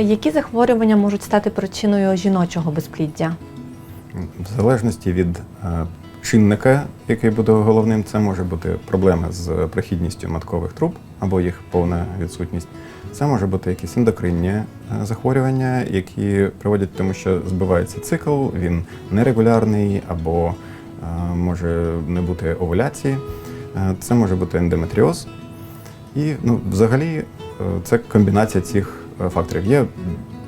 Які захворювання можуть стати причиною жіночого безпліддя? В залежності від е, чинника, який буде головним, це може бути проблеми з прохідністю маткових труб або їх повна відсутність. Це може бути якісь ендокринні е, захворювання, які приводять тому, що збивається цикл, він нерегулярний або е, може не бути овуляції. Це може бути ендометріоз. І ну, взагалі це комбінація цих факторів. Є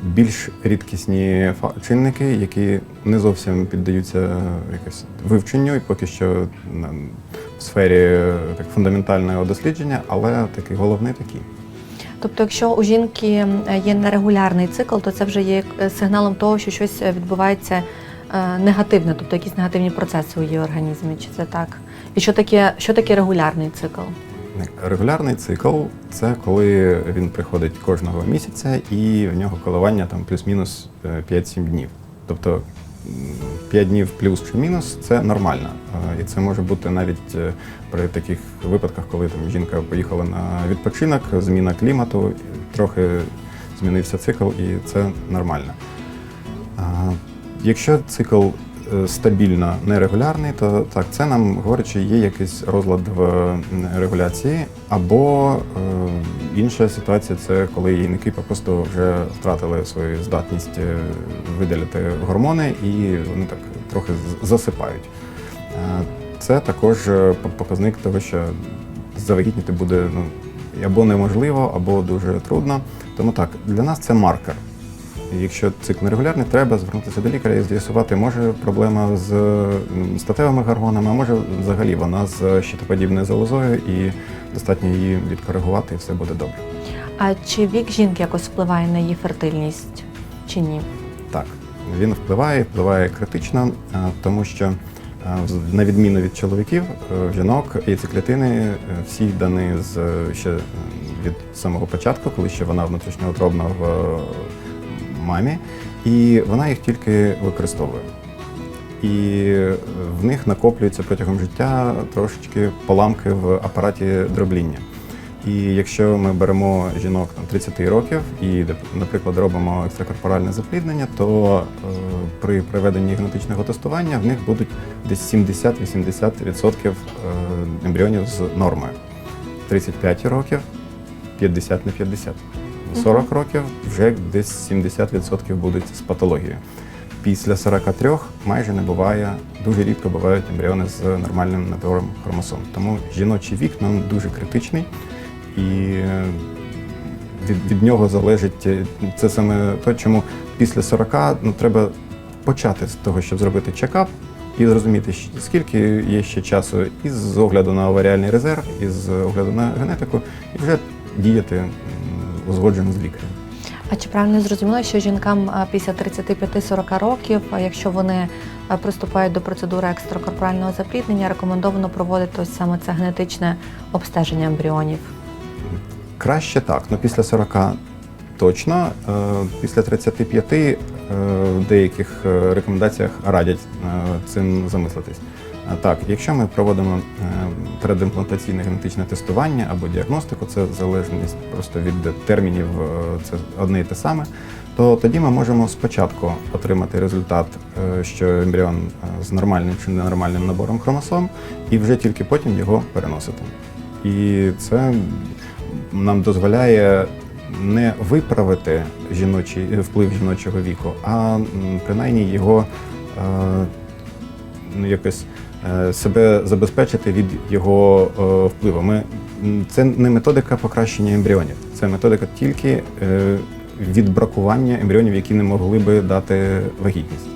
більш рідкісні чинники, які не зовсім піддаються е, якось вивченню і поки що в сфері е, так, фундаментального дослідження, але такий головний такий. Тобто, якщо у жінки е, є нерегулярний цикл, то це вже є е, сигналом того, що щось е, відбувається е, негативне, тобто якісь негативні процеси у її організмі. Чи це так? І що таке, що таке регулярний цикл? Регулярний цикл це коли він приходить кожного місяця і в нього коливання там плюс-мінус е, 5-7 днів. Тобто 5 днів плюс чи мінус це нормально. Е, І це може бути навіть е, при таких випадках, коли там жінка поїхала на відпочинок, зміна клімату, трохи змінився цикл, і це нормально. Якщо цикл е, стабільно нерегулярний, то так, це нам говорить, що є якийсь розлад в регуляції, або е, інша ситуація це коли яйники просто вже втратили свою здатність е, видаляти гормони і вони так трохи засипають. Е, Це також е, показник того, що завагітніти буде ну, або неможливо, або дуже трудно. Тому так, для нас це маркер. І Якщо цикл нерегулярний, треба звернутися до лікаря і з'ясувати, може проблема з статевими гормонами, а може взагалі вона з щитоподібною залозою і достатньо її відкоригувати, і все буде добре. А чи вік жінки якось впливає на її фертильність чи ні? Так, він впливає, впливає критично, тому що на відміну від чоловіків, е, жінок яйцеклітини е, всі дані з е, ще е, від самого початку, коли ще вона внутрішньоутробна в е, мамі, і вона їх тільки використовує. І в них накоплюються протягом життя трошечки поламки в апараті дробління. І якщо ми беремо жінок там, 30 років і, наприклад, робимо екстракорпоральне запліднення, то е, при проведенні генетичного тестування в них будуть десь 70-80% е, ембріонів з нормою. 35 років 50 на 50. 40 років вже десь 70% будуть з патологією. Після 43 майже не буває, дуже рідко бувають ембріони з нормальним набором хромосом. Тому жіночий вік нам дуже критичний і е, від, від нього залежить е, це саме те, чому після 40 ну, треба почати з того, щоб зробити чекап і зрозуміти, скільки є ще часу і з огляду на оваріальний резерв, і з огляду на генетику, і вже діяти узгоджено з лікарем. А чи правильно зрозуміло, що жінкам після 35-40 років, якщо вони приступають до процедури екстракорпорального запліднення, рекомендовано проводити ось саме це генетичне обстеження ембріонів? Краще так, ну після 40 точно. Е, Після 35 е, в деяких е, рекомендаціях радять е, цим замислитись. Так, якщо ми проводимо е, передімплантаційне генетичне тестування або діагностику, це залежність просто від термінів, е, це одне і те саме, то тоді ми можемо спочатку отримати результат, е, що ембріон з нормальним чи ненормальним набором хромосом, і вже тільки потім його переносити. І це нам дозволяє не виправити жіночий вплив жіночого віку, а принаймні його е, ну, якось себе забезпечити від його е, впливу. Ми, це не методика покращення ембріонів, це методика тільки е, відбракування ембріонів, які не могли би дати вагітність.